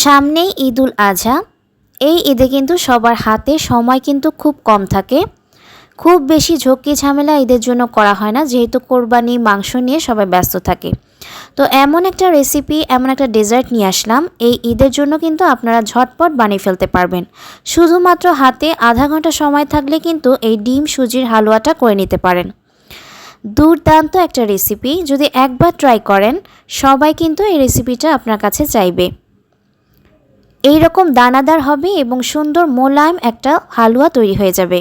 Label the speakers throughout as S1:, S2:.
S1: সামনেই ঈদুল আজহা এই ঈদে কিন্তু সবার হাতে সময় কিন্তু খুব কম থাকে। খুব বেশি ঝক্কি ঝামেলা ঈদের জন্য করা হয় না, যেহেতু কোরবানি, মাংস নিয়ে সবাই ব্যস্ত থাকে। তো এমন একটা রেসিপি এমন একটা ডেজার্ট নিয়ে আসলাম। এই ঈদের জন্য কিন্তু আপনারা ঝটপট বানিয়ে ফেলতে পারবেন। শুধুমাত্র হাতে আধা ঘণ্টা সময় থাকলে কিন্তু এই ডিম, সুজির হালুয়াটা করে নিতে পারেন। দুর্দান্ত একটা রেসিপি যদি একবার ট্রাই করেন, সবাই কিন্তু এই রেসিপিটা আপনার কাছে চাইবে। এই রকম দানাদার হবে এবং সুন্দর মোলায়েম একটা হালুয়া তৈরি হয়ে যাবে।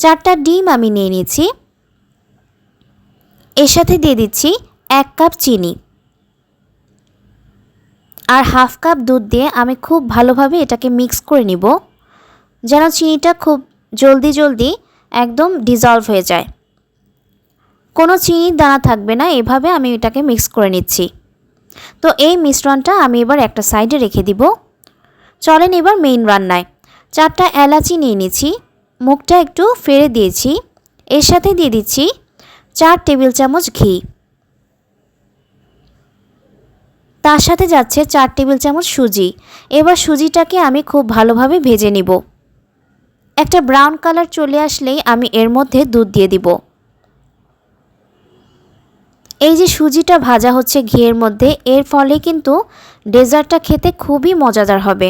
S1: চারটা ডিম আমি নিয়ে নিয়েছি। এর সাথে দিয়ে দিচ্ছি এক কাপ চিনি। আর হাফ কাপ দুধ দিয়ে আমি খুব ভালোভাবে এটাকে মিক্স করে নিব, যেন চিনিটা খুব জলদি জলদি একদম ডিজলভ হয়ে যায়। কোনো চিনির দানা থাকবে না, এভাবে আমি এটাকে মিক্স করে নিচ্ছি। তো এই মিশ্রণটা আমি এবার একটা সাইডে রেখে দিব। চলেন এবার মেইন রান্নায়। চারটা এলাচি নিয়ে নিচ্ছি, মুখটা একটু ফেরে দিয়েছি, এর সাথে দিয়ে দিচ্ছি চার টেবিল চামচ ঘি। তার সাথে যাচ্ছে চার টেবিল চামচ সুজি। এবার সুজিটাকে আমি খুব ভালোভাবে ভেজে নিব। একটা ব্রাউন কালার চলে আসলেই আমি এর মধ্যে দুধ দিয়ে দিব। এই যে সুজিটা ভাজা হচ্ছে ঘিয়ের মধ্যে, এর ফলে কিন্তু ডেজার্টটা খেতে খুবই মজাদার হবে।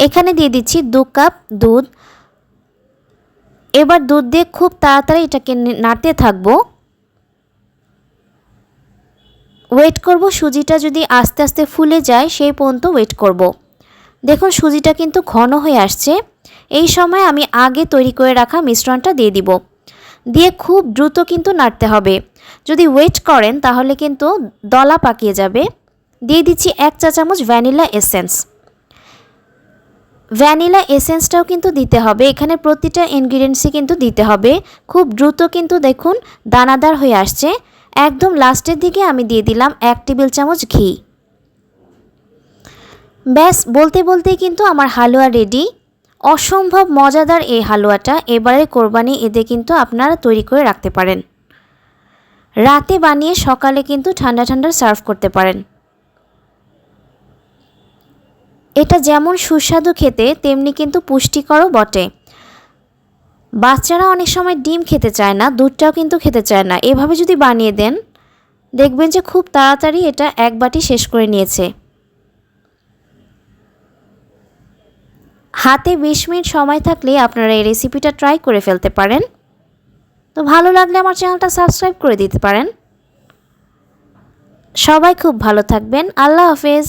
S1: এখানে দিয়ে দিচ্ছি দু কাপ দুধ। এবার দুধ দিয়ে খুব তাড়াতাড়ি এটাকে নাড়তে থাকব। ওয়েট করব, সুজিটা যদি আস্তে আস্তে ফুলে যায় সেই পর্যন্ত ওয়েট করব। দেখুন, সুজিটা কিন্তু ঘন হয়ে আসছে। এই সময় আমি আগে তৈরি করে রাখা মিশ্রণটা দিয়ে দিব। দিয়ে খুব দ্রুত কিন্তু নাড়তে হবে। যদি ওয়েট করেন তাহলে কিন্তু দলা পাকিয়ে যাবে। দিয়ে দিচ্ছি এক চা চামচ ভ্যানিলা এসেন্স ভ্যানিলা এসেন্সটাও কিন্তু দিতে হবে। এখানে প্রতিটা ইনগ্রিডিয়েন্টসই কিন্তু দিতে হবে। খুব দ্রুত কিন্তু দেখুন দানাদার হয়ে আসছে। একদম লাস্টের দিকে আমি দিয়ে দিলাম এক টেবিল চামচ ঘি। ব্যাস, বলতে বলতেই কিন্তু আমার হালুয়া রেডি অসম্ভব মজাদার এই হালুয়াটা। এবারে কোরবানি এতে কিন্তু আপনারা তৈরি করে রাখতে পারেন। রাতে বানিয়ে সকালে কিন্তু ঠান্ডা ঠান্ডা সার্ভ করতে পারেন। এটা যেমন সুস্বাদু খেতে, তেমনি কিন্তু পুষ্টিকরও বটে। বাচ্চারা অনেক সময় ডিম খেতে চায় না, দুধটাও কিন্তু খেতে চায় না। এভাবে যদি বানিয়ে দেন, দেখবেন যে খুব তাড়াতাড়ি এটা এক বাটি শেষ করে নিয়েছে। হাতে বিশ মিনিট সময় থাকলে আপনারা এই রেসিপিটা ট্রাই করে ফেলতে পারেন। তো ভালো লাগলে আমার চ্যানেলটা সাবস্ক্রাইব করে দিতে পারেন। সবাই খুব ভালো থাকবেন। আল্লাহ হাফেজ।